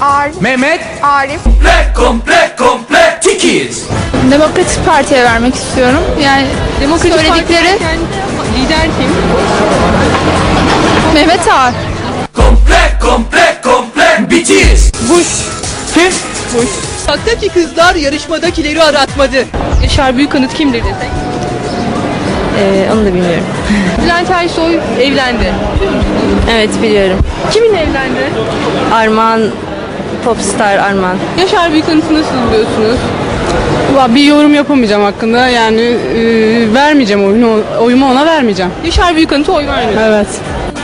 Arif. Mehmet. Arif. Komple komple komple tikiz. Demokratik Parti'ye vermek istiyorum. Yani Demokratik söyledikleri lider kim? Mehmet Ağar. Komple komple komple bitiz. Bush. Kim? Taktaki kızlar yarışmadakileri aratmadı. Yaşar Büyükanıt kimdir desek? Ee, onu da bilmiyorum. Bülent Ersoy evlendi. Evet biliyorum. Kiminle evlendi? Arman, Popstar Arman. Yaşar Büyükanıt'ı nasıl buluyorsunuz? Valla bir yorum yapamayacağım hakkında yani e, vermeyeceğim oyunu, oyumu ona vermeyeceğim. Yaşar Büyükanıt'a oy vermiyor. Evet.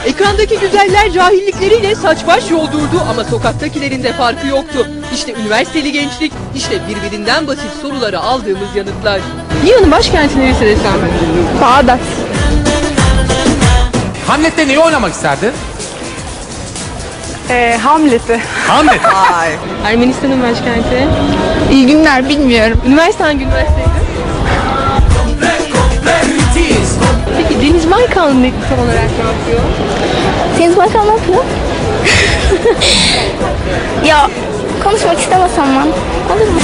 Ekrandaki güzeller cahillikleriyle saç baş yoldurdu ama sokaktakilerin de farkı yoktu. İşte üniversiteli gençlik, işte birbirinden basit sorulara aldığımız yanıtlar. İran'ın başkenti neresi desem? Bağdat. Hamlet'te neyi oynamak isterdin? Ee, Hamlet'i. Hamlet. Ermenistan'ın başkenti. İyi günler bilmiyorum. Üniversite hangi üniversiteydi? Peki Deniz Baykan ne tam olarak ne yapıyor? Deniz Bakan ne yapıyor? ya konuşmak istemesem ben. Olur mu?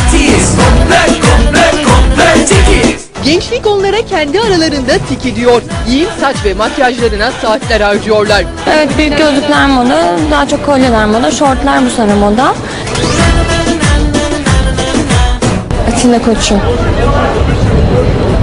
Gençlik onlara kendi aralarında tik ediyor. Giyim, saç ve makyajlarına saatler harcıyorlar. Evet büyük gözlükler moda, daha çok kolyeler moda, şortlar bu sene moda. Atilla Koçu.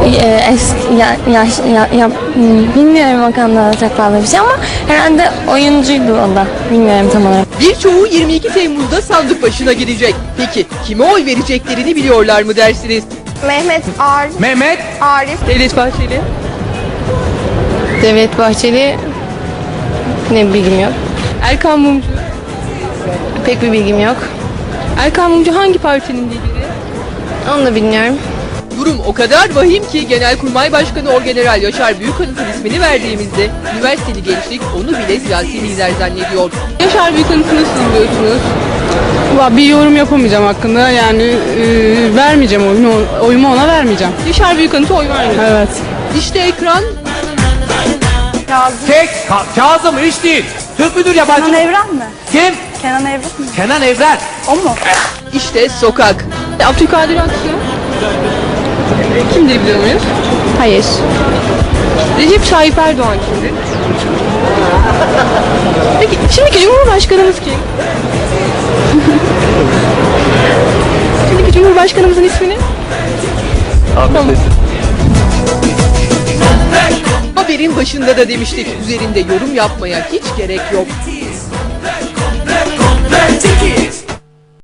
Ee, es, ya, yaş, ya, ya, hmm, bilmiyorum o konuda çok fazla bir şey ama herhalde oyuncuydu o da. Bilmiyorum tam olarak. Birçoğu 22 Temmuz'da sandık başına gidecek. Peki kime oy vereceklerini biliyorlar mı dersiniz? Mehmet Arif. Mehmet. Arif. Devlet Bahçeli, Devlet Bahçeli ne bilgim yok. Erkan Mumcu. Pek bir bilgim yok. Erkan Mumcu hangi partinin lideri? Onu da bilmiyorum. Durum o kadar vahim ki Genelkurmay Başkanı Orgeneral Yaşar Büyükanıt'ın ismini verdiğimizde üniversiteli gençlik onu bile siyasi lider zannediyor. Yaşar Büyükanıt'ı nasıl buluyorsunuz? Valla bir yorum yapamayacağım hakkında yani e, vermeyeceğim oyunu, oyumu ona vermeyeceğim. Yaşar Büyükanıt'a oy vermiyor. Evet. İşte ekran Tek. Ka- Kazım hiç değil. Türk müdür yabancı Kenan mı? Evren mi? Kim? Kenan Evren mi? Kenan Evren. O mu? İşte sokak. Abdülkadir Aksu. Kimdir biliyor muyuz? Hayır. Recep Tayyip Erdoğan kimdir? Peki şimdiki Cumhurbaşkanımız kim? Cumhurbaşkanımızın ismini? Tamam. Haberin başında da demiştik üzerinde yorum yapmaya hiç gerek yok.